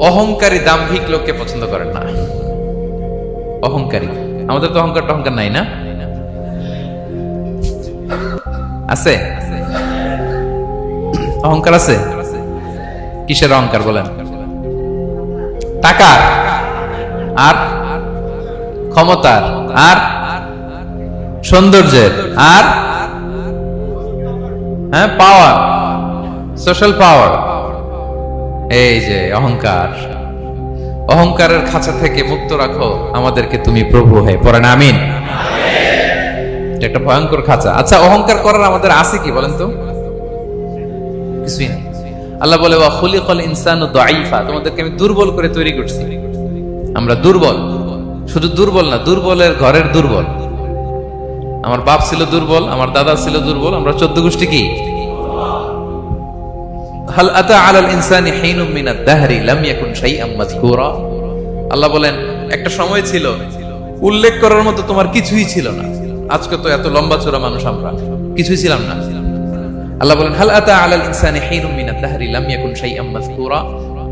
অহংকারী দাম্ভিক লোককে পছন্দ করেন না। অহংকারী। আমাদের তো অহংকার টহংকার নাই না? আছে? অহংকার আছে? কিসের অহংকার বলেন? টাকা আর? ক্ষমতার। আর? সৌন্দর্যের। আর? হ্যাঁ পাওয়ার সোশ্যাল পাওয়ার এই যে অহংকার। অহংকারের খাঁচা থেকে মুক্ত রাখো। আমাদেরকে তুমি প্রভু হয়ে পড়েন আমিন। একটা ভয়ঙ্কর খাঁচা। আচ্ছা অহংকার করার আমাদের আছে কি বলেন তো? কিছুই আল্লাহ বলে তোমাদেরকে আমি দুর্বল করে তৈরি করছি। আমরা দুর্বল। শুধু দুর্বল না, দুর্বলের ঘরের দুর্বল। আমার বাপ ছিল দুর্বল, আমার দাদা ছিল দুর্বল। আমরা চোদ্দ গোষ্ঠী কি? হাল আতা আলাল ইনসানি হিনুম মিনাদ দাহরি লাম ইয়াকুন শাইআম মাযকুরা? আল্লাহ বলেন, একটা সময় ছিল, উল্লেখ করার মতো তোমার কিছুই ছিল না। আজকে তো এত লম্বা চোরা মানুষ আমরা, কিছুই ছিলাম না। আল্লাহ বলেন, হাল আতা আলাল ইনসানি হিনুম মিনাদ দাহরি লাম ইয়াকুন শাইআম মাযকুরা?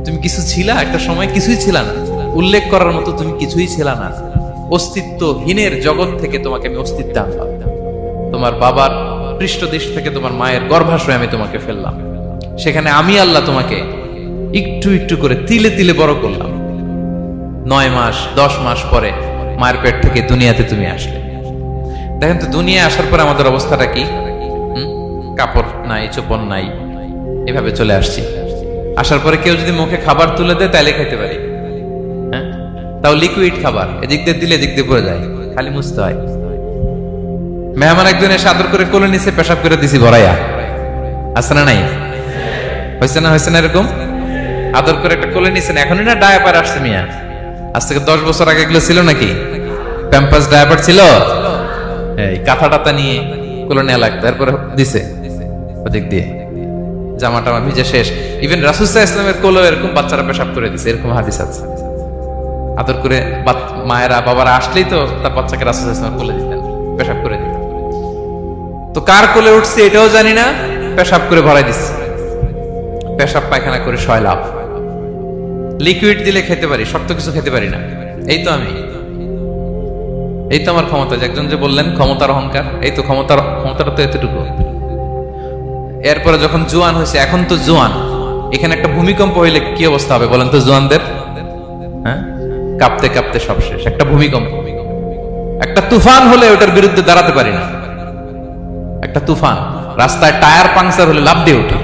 তুমি কিছু ছিলা, একটা সময় কিছুই ছিল না। উল্লেখ করার মতো তুমি কিছুই ছিল না। অস্তিত্বহীনের জগৎ থেকে তোমাকে আমি অস্তিত্ব আনলাম। তোমার বাবার পৃষ্ঠদেশ থেকে তোমার মায়ের গর্ভাশয়ে আমি তোমাকে ফেললাম। সেখানে আমি আল্লাহ তোমাকে একটু একটু করে তিলে তিলে বড় করলাম। নয় মাস, দশ মাস পরে মায়ের পেট থেকে দুনিয়াতে তুমি আসলে। দেখেন তো দুনিয়া আসার পর আমাদের অবস্থাটা কি? কাপড় নাই, চোপন নাই, এভাবে চলে আসছি। আসার পরে কেউ যদি মুখে খাবার তুলে দেয়, তাইলে খেতে পারি। হ্যাঁ? তাও লিকুইড খাবার, এদিক দিয়ে দিলে এদিক দিয়ে পড়ে যায়, খালি মুছতে হয়। মেহমান একজন এসে আদর করে কোলে নিচে পেশাব করে দিছি ভরাইয়া না নাই? হয়েছে না হয়েছে না এরকম? আদর করে একটা কোলে নিছেন এখনই না ডায়াপার আসছে মিয়া। আজ থেকে দশ বছর আগে এগুলো ছিল নাকি? প্যাম্পাস ডায়াপার ছিল? এই নিয়ে কোলে নেওয়া তারপরে দিছে। ওদিক দিয়ে। জামা টামা ভিজে শেষ। ইভেন রাসুসাহ ইসলামের কোলো এরকম বাচ্চারা পেশাব করে দিছে। এরকম হাদিস আছে। আদর করে মায়েরা, বাবারা আসলেই তো তার বাচ্চাকে রাসুসাহ ইসলামের কোলে দিতেন, পেশাব করে দিতেন। তো কার কোলে উঠছে এটাও জানি না। পেশাব করে ভরাই দিচ্ছে। পেশাব পায়খানা করে লাভ। লিকুইড দিলে খেতে পারি, শক্ত কিছু খেতে পারি না। এই তো আমি। এই তো আমার ক্ষমতা একজন যে বললেন, ক্ষমতার অহংকার, এই তো ক্ষমতার, ক্ষমতাটা তো এতটুকু। এরপরে যখন জোয়ান হয়েছে, এখন তো জোয়ান। এখানে একটা ভূমিকম্প হইলে কি অবস্থা হবে বলেন তো জোয়ানদের? হ্যাঁ? কাঁপতে কাঁপতে সব শেষ। একটা ভূমিকম্প। একটা তুফান হলে ওটার বিরুদ্ধে দাঁড়াতে পারি না। একটা তুফান। রাস্তায় টায়ার পাংচার হলে লাভ দিয়ে উঠে।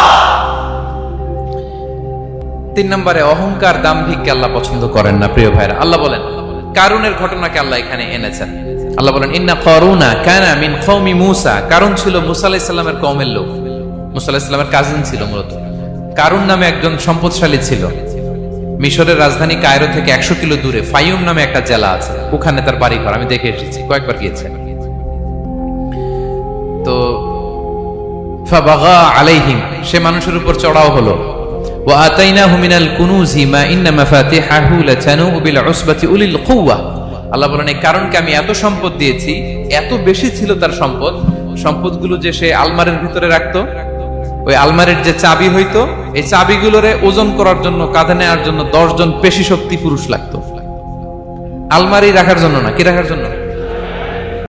তিন নম্বরে, অহংকার দাম্ভিককে আল্লাহ পছন্দ করেন না, প্রিয় ভাইরা আল্লাহ বলেন, কারুনের ঘটনাকে আল্লাহ এখানে এনেছেন। আল্লাহ বলেন, ইন্না করুনা কানা মিন কওমি মুসা। কারণ ছিল মুসা আলাইহিস সালামের কওমের লোক। মুসা আলাইহিস সালামের কাজিন ছিল মূলত। কারুন নামে একজন সম্পদশালী ছিল। মিশরের রাজধানী কায়রো থেকে একশো কিলো দূরে ফাইউম নামে একটা জেলা আছে। ওখানে তার বাড়ি ঘর আমি দেখে এসেছি, কয়েকবার গিয়েছে। তো আলাইহিম, সে মানুষের উপর চড়াও হলো। মিনাল কুনুজি মা ইন্না মাফাতিহাহু লাতানু বিল উসবাতি উলিল কুওয়া। আল্লাহ বলেন, এই কারণকে আমি এত সম্পদ দিয়েছি, এত বেশি ছিল তার সম্পদ, সম্পদগুলো যে সে আলমারির ভিতরে রাখতো, ওই আলমারির যে চাবি হইতো, এই চাবিগুলোরে ওজন করার জন্য, কাঁধে নেওয়ার জন্য দশজন পেশি শক্তি পুরুষ লাগতো। আলমারি রাখার জন্য না, কি রাখার জন্য?